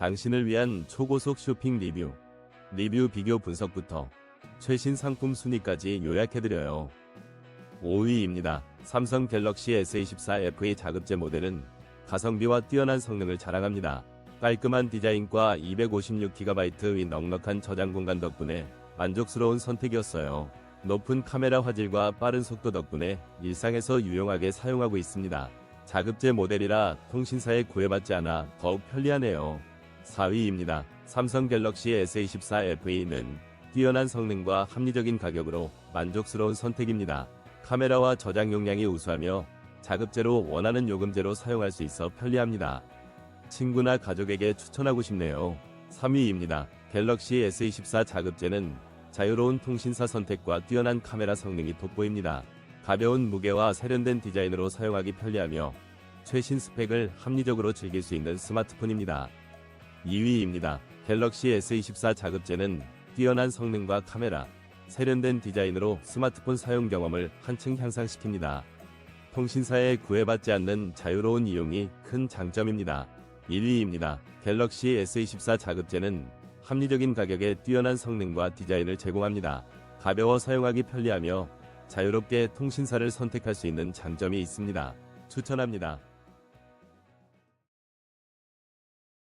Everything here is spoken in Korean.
당신을 위한 초고속 쇼핑 리뷰, 리뷰 비교 분석부터 최신 상품 순위까지 요약해드려요. 5위입니다. 삼성 갤럭시 S24 FE 자급제 모델은 가성비와 뛰어난 성능을 자랑합니다. 깔끔한 디자인과 256GB의 넉넉한 저장 공간 덕분에 만족스러운 선택이었어요. 높은 카메라 화질과 빠른 속도 덕분에 일상에서 유용하게 사용하고 있습니다. 자급제 모델이라 통신사에 구애받지 않아 더욱 편리하네요. 4위입니다. 삼성 갤럭시 S24 FE는 뛰어난 성능과 합리적인 가격으로 만족스러운 선택입니다. 카메라와 저장 용량이 우수하며 자급제로 원하는 요금제로 사용할 수 있어 편리합니다. 친구나 가족에게 추천하고 싶네요. 3위입니다. 갤럭시 S24 자급제는 자유로운 통신사 선택과 뛰어난 카메라 성능이 돋보입니다. 가벼운 무게와 세련된 디자인으로 사용하기 편리하며 최신 스펙을 합리적으로 즐길 수 있는 스마트폰입니다. 2위입니다. 갤럭시 S24 자급제는 뛰어난 성능과 카메라, 세련된 디자인으로 스마트폰 사용 경험을 한층 향상시킵니다. 통신사에 구애받지 않는 자유로운 이용이 큰 장점입니다. 1위입니다. 갤럭시 S24 자급제는 합리적인 가격에 뛰어난 성능과 디자인을 제공합니다. 가벼워 사용하기 편리하며 자유롭게 통신사를 선택할 수 있는 장점이 있습니다. 추천합니다.